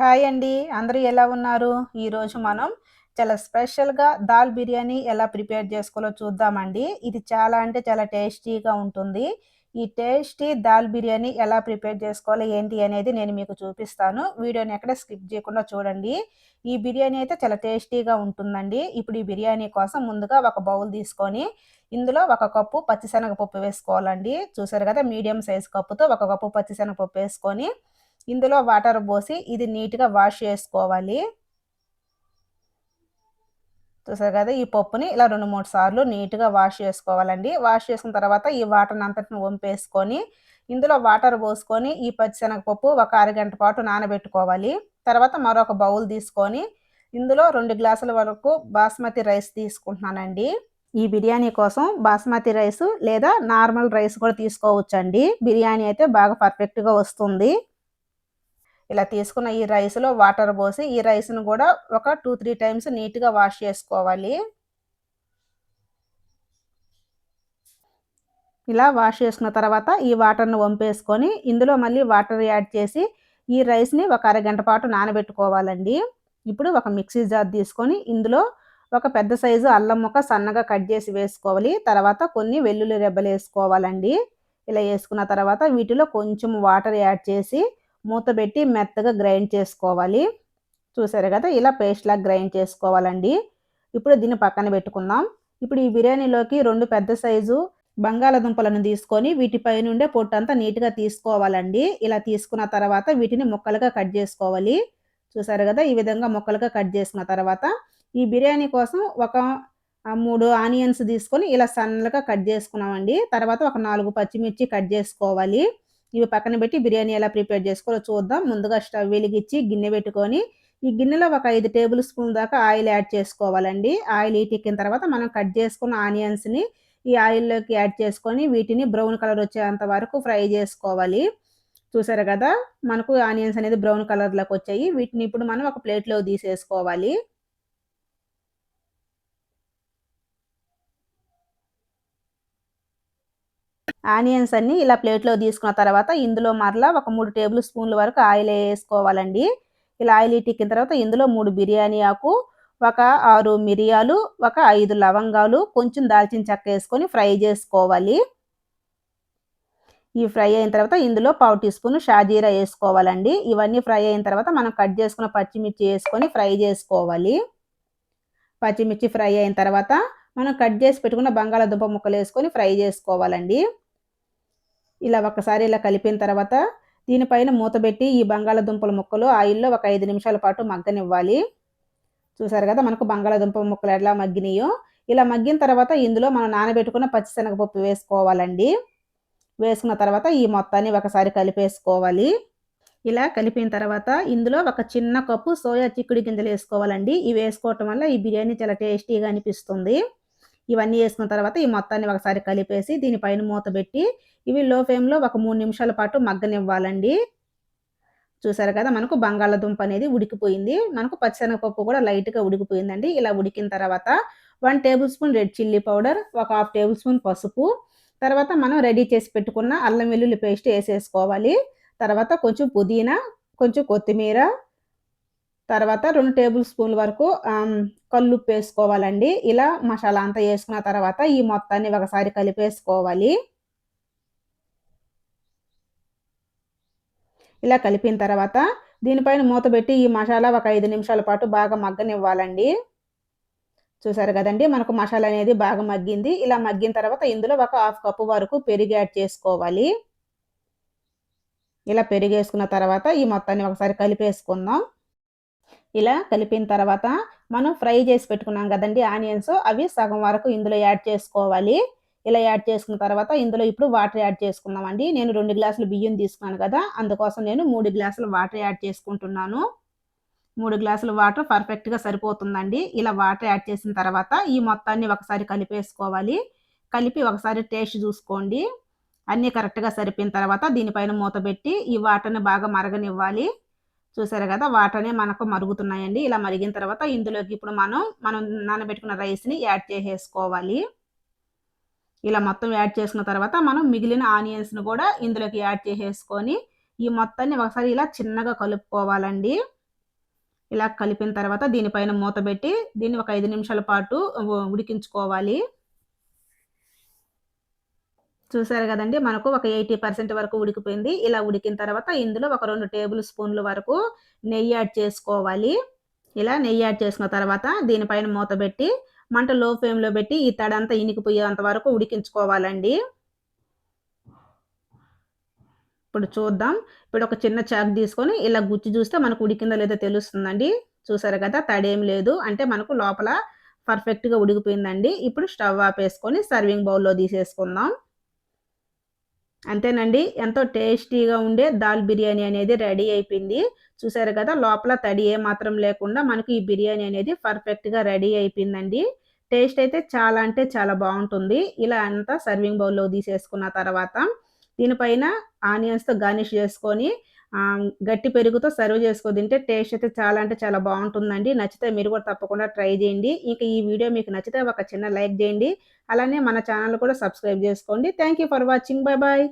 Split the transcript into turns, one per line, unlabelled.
Hi అండి. అందరూ ఎలా ఉన్నారు? ఈరోజు మనం చాలా స్పెషల్గా దాల్ బిర్యానీ ఎలా ప్రిపేర్ చేసుకోవాలో చూద్దామండి. ఇది చాలా అంటే చాలా టేస్టీగా ఉంటుంది. ఈ టేస్టీ దాల్ బిర్యానీ ఎలా ప్రిపేర్ చేసుకోవాలి ఏంటి అనేది నేను మీకు చూపిస్తాను. వీడియోని ఎక్కడ స్కిప్ చేయకుండా చూడండి. ఈ బిర్యానీ అయితే చాలా టేస్టీగా ఉంటుందండి. ఇప్పుడు ఈ బిర్యానీ కోసం ముందుగా ఒక బౌల్ తీసుకొని ఇందులో ఒక కప్పు పచ్చిశనగపప్పు వేసుకోవాలండి. చూసారు కదా మీడియం సైజ్ కప్పుతో ఒక కప్పు పచ్చిశనగపప్పు వేసుకొని ఇందులో వాటర్ పోసి ఇది నీట్గా వాష్ చేసుకోవాలి. చూసారు కదా ఈ పప్పుని ఇలా రెండు మూడు సార్లు నీట్గా వాష్ చేసుకోవాలండి. వాష్ చేసుకున్న తర్వాత ఈ వాటర్ని అంతటిని వంపేసుకొని ఇందులో వాటర్ పోసుకొని ఈ పచ్చిశనగపప్పు ఒక అరగంట పాటు నానబెట్టుకోవాలి. తర్వాత మరొక బౌల్ తీసుకొని ఇందులో రెండు గ్లాసుల వరకు బాస్మతి రైస్ తీసుకుంటున్నానండి. ఈ బిర్యానీ కోసం బాస్మతి రైస్ లేదా నార్మల్ రైస్ కూడా తీసుకోవచ్చండి. బిర్యానీ అయితే బాగా పర్ఫెక్ట్గా వస్తుంది. ఇలా తీసుకున్న ఈ రైస్లో వాటర్ పోసి ఈ రైస్ను కూడా ఒక టూ త్రీ టైమ్స్ నీట్గా వాష్ చేసుకోవాలి. ఇలా వాష్ చేసుకున్న తర్వాత ఈ వాటర్ను వంపేసుకొని ఇందులో మళ్ళీ వాటర్ యాడ్ చేసి ఈ రైస్ని ఒక అరగంట పాటు నానబెట్టుకోవాలండి. ఇప్పుడు ఒక మిక్సీ జార్ తీసుకొని ఇందులో ఒక పెద్ద సైజు అల్లం ముక్క సన్నగా కట్ చేసి వేసుకోవాలి. తర్వాత కొన్ని వెల్లుల్లి రెబ్బలు వేసుకోవాలండి. ఇలా వేసుకున్న తర్వాత వీటిలో కొంచెం వాటర్ యాడ్ చేసి మూత పెట్టి మెత్తగా గ్రైండ్ చేసుకోవాలి. చూసారు కదా ఇలా పేస్ట్లా గ్రైండ్ చేసుకోవాలండి. ఇప్పుడు దీన్ని పక్కన పెట్టుకుందాం. ఇప్పుడు ఈ బిర్యానీలోకి రెండు పెద్ద సైజు బంగాళదుంపలను తీసుకొని వీటిపై నుండే పొట్టంతా నీట్గా తీసుకోవాలండి. ఇలా తీసుకున్న తర్వాత వీటిని ముక్కలుగా కట్ చేసుకోవాలి. చూసారు కదా ఈ విధంగా ముక్కలుగా కట్ చేసుకున్న తర్వాత ఈ బిర్యానీ కోసం ఒక మూడు ఆనియన్స్ తీసుకొని ఇలా సన్నగా కట్ చేసుకున్నామండి. తర్వాత ఒక నాలుగు పచ్చిమిర్చి కట్ చేసుకోవాలి. ఇవి పక్కన పెట్టి బిర్యానీ ఎలా ప్రిపేర్ చేసుకోవాలో చూద్దాం. ముందుగా స్టవ్ వెలిగించి గిన్నె పెట్టుకొని ఈ గిన్నెలో ఒక ఐదు టేబుల్ స్పూన్ దాకా ఆయిల్ యాడ్ చేసుకోవాలండి. ఆయిల్ ఈటెక్కిన తర్వాత మనం కట్ చేసుకున్న ఆనియన్స్ని ఈ ఆయిల్లోకి యాడ్ చేసుకొని వీటిని బ్రౌన్ కలర్ వచ్చేంత వరకు ఫ్రై చేసుకోవాలి. చూసారు కదా? మనకు ఆనియన్స్ అనేది బ్రౌన్ కలర్లోకి వచ్చాయి. వీటిని ఇప్పుడు మనం ఒక ప్లేట్లో తీసేసుకోవాలి. ఆనియన్స్ అన్ని ఇలా ప్లేట్లో తీసుకున్న తర్వాత ఇందులో మరలా ఒక మూడు టేబుల్ స్పూన్ల వరకు ఆయిల్ వేసుకోవాలండి. ఇలా ఆయిల్ ఇటిక్కిన తర్వాత ఇందులో మూడు బిర్యానీ ఆకు ఒక ఆరు మిరియాలు ఒక ఐదు లవంగాలు కొంచెం దాల్చిన చెక్క వేసుకొని ఫ్రై చేసుకోవాలి. ఈ ఫ్రై అయిన తర్వాత ఇందులో పావు టీ స్పూన్ షాజీరా వేసుకోవాలండి. ఇవన్నీ ఫ్రై అయిన తర్వాత మనం కట్ చేసుకున్న పచ్చిమిర్చి వేసుకొని ఫ్రై చేసుకోవాలి. పచ్చిమిర్చి ఫ్రై అయిన తర్వాత మనం కట్ చేసి పెట్టుకున్న బంగాళాదుంప ముక్కలు వేసుకొని ఫ్రై చేసుకోవాలండి. ఇలా ఒకసారి ఇలా కలిపిన తర్వాత దీనిపైన మూతబెట్టి ఈ బంగాళదుంపల ముక్కలు ఆయిల్లో ఒక ఐదు నిమిషాల పాటు మగ్గనివ్వాలి. చూసారు కదా మనకు బంగాళదుంప ముక్కలు ఎలా మగ్గినాయో? ఇలా మగ్గిన తర్వాత ఇందులో మనం నానబెట్టుకున్న పచ్చిశనగపప్పు వేసుకోవాలండి. వేసుకున్న తర్వాత ఈ మొత్తాన్ని ఒకసారి కలిపేసుకోవాలి. ఇలా కలిపిన తర్వాత ఇందులో ఒక చిన్న కప్పు సోయా చిక్కుడు గింజలు వేసుకోవాలండి. ఇవి వేసుకోవటం వల్ల ఈ బిర్యానీ చాలా టేస్టీగా అనిపిస్తుంది. ఇవన్నీ వేసుకున్న తర్వాత ఈ మొత్తాన్ని ఒకసారి కలిపేసి దీనిపైన మూత పెట్టి ఇవి లో ఫ్లేమ్లో ఒక మూడు నిమిషాల పాటు మగ్గనివ్వాలండి. చూసారు కదా మనకు బంగాళాదుంప అనేది ఉడికిపోయింది. మనకు పచ్చిశనగపప్పు కూడా లైట్గా ఉడికిపోయిందండి. ఇలా ఉడికిన తర్వాత one table spoon red chilli powder ఒక హాఫ్ టేబుల్ స్పూన్ పసుపు. తర్వాత మనం రెడీ చేసి పెట్టుకున్న అల్లం వెల్లుల్లి పేస్ట్ వేసేసుకోవాలి. తర్వాత కొంచెం పుదీనా కొంచెం కొత్తిమీర తర్వాత రెండు టేబుల్ స్పూన్ల వరకు కల్లుప్పు వేసుకోవాలండి ఇలా మసాలా అంతా వేసుకున్న తర్వాత ఈ మొత్తాన్ని ఒకసారి కలిపేసుకోవాలి. ఇలా కలిపిన తర్వాత దీనిపైన మూత పెట్టి ఈ మసాలా ఒక ఐదు నిమిషాల పాటు బాగా మగ్గనివ్వాలండి. చూసారు కదండి మనకు మసాలా అనేది బాగా మగ్గింది. ఇలా మగ్గిన తర్వాత ఇందులో ఒక హాఫ్ కప్పు వరకు పెరుగు యాడ్ చేసుకోవాలి. ఇలా పెరిగేసుకున్న తర్వాత ఈ మొత్తాన్ని ఒకసారి కలిపేసుకుందాం. ఇలా కలిపిన తర్వాత మనం ఫ్రై చేసి పెట్టుకున్నాం కదండి ఆనియన్స్ అవి సగం వరకు ఇందులో యాడ్ చేసుకోవాలి. ఇలా యాడ్ చేసుకున్న తర్వాత ఇందులో ఇప్పుడు వాటర్ యాడ్ చేసుకుందామండి. నేను రెండు గ్లాసులు బియ్యం తీసుకున్నాను కదా అందుకోసం నేను మూడు గ్లాసులు వాటర్ యాడ్ చేసుకుంటున్నాను. మూడు గ్లాసులు వాటర్ పర్ఫెక్ట్గా సరిపోతుందండి. ఇలా వాటర్ యాడ్ చేసిన తర్వాత ఈ మొత్తాన్ని ఒకసారి కలిపేసుకోవాలి. కలిపి ఒకసారి టేస్ట్ చూసుకోండి. అన్నీ కరెక్ట్గా సరిపోయిన తర్వాత దీనిపైన మూత పెట్టి ఈ వాటర్ని బాగా మరగనివ్వాలి. చూసారు కదా వాటనే మనకు మరుగుతున్నాయండి. ఇలా మరిగిన తర్వాత ఇందులోకి ఇప్పుడు మనం మనం నానబెట్టుకున్న రైస్ని యాడ్ చేసేసుకోవాలి. ఇలా మొత్తం యాడ్ చేసుకున్న తర్వాత మనం మిగిలిన ఆనియన్స్ని కూడా ఇందులోకి యాడ్ చేసేసుకొని ఈ మొత్తాన్ని ఒకసారి ఇలా చిన్నగా కలుపుకోవాలండి. ఇలా కలిపిన తర్వాత దీనిపైన మూత పెట్టి దీన్ని ఒక ఐదు నిమిషాల పాటు ఉడికించుకోవాలి. చూసారు కదండి మనకు ఒక ఎయిటీ పర్సెంట్ వరకు ఉడికిపోయింది. ఇలా ఉడికిన తర్వాత ఇందులో ఒక రెండు టేబుల్ స్పూన్ల వరకు నెయ్యి యాడ్ చేసుకోవాలి. ఇలా నెయ్యి యాడ్ చేసుకున్న తర్వాత దీనిపైన మూత పెట్టి మంట లో ఫ్లేమ్లో పెట్టి ఈ తడంతా ఇనికిపోయేంత వరకు ఉడికించుకోవాలండి. ఇప్పుడు చూద్దాం. ఇప్పుడు ఒక చిన్న చాక్ తీసుకొని ఇలా గుచ్చి చూస్తే మనకు ఉడికిందో లేదో తెలుస్తుందండి. చూసారు కదా తడేం లేదు. అంటే మనకు లోపల పర్ఫెక్ట్గా ఉడికిపోయిందండి. ఇప్పుడు స్టవ్ ఆపేసుకొని సర్వింగ్ బౌల్లో తీసేసుకుందాం. అంతేనండి. ఎంతో టేస్టీగా ఉండే దాల్ బిర్యానీ అనేది రెడీ అయిపోయింది. చూసారు కదా లోపల తడి ఏ మాత్రం లేకుండా మనకి ఈ బిర్యానీ అనేది పర్ఫెక్ట్గా రెడీ అయిపోయిందండి. టేస్ట్ అయితే చాలా అంటే చాలా బాగుంటుంది. ఇలా అంతా సర్వింగ్ బౌల్లో తీసేసుకున్న తర్వాత దీనిపైన ఆనియన్స్తో గార్నిష్ చేసుకొని గట్టి పెరుగుతో సర్వ్ చేసుకో. తింటే టేస్ట్ అయితే చాలా అంటే చాలా బాగుంటుందండి. నచ్చితే మీరు కూడా తప్పకుండా ట్రై చేయండి. ఇంకా ఈ వీడియో మీకు నచ్చితే ఒక చిన్న లైక్ చేయండి. అలానే మన ఛానల్ కూడా సబ్స్క్రైబ్ చేసుకోండి. Thank for watching. Bye bye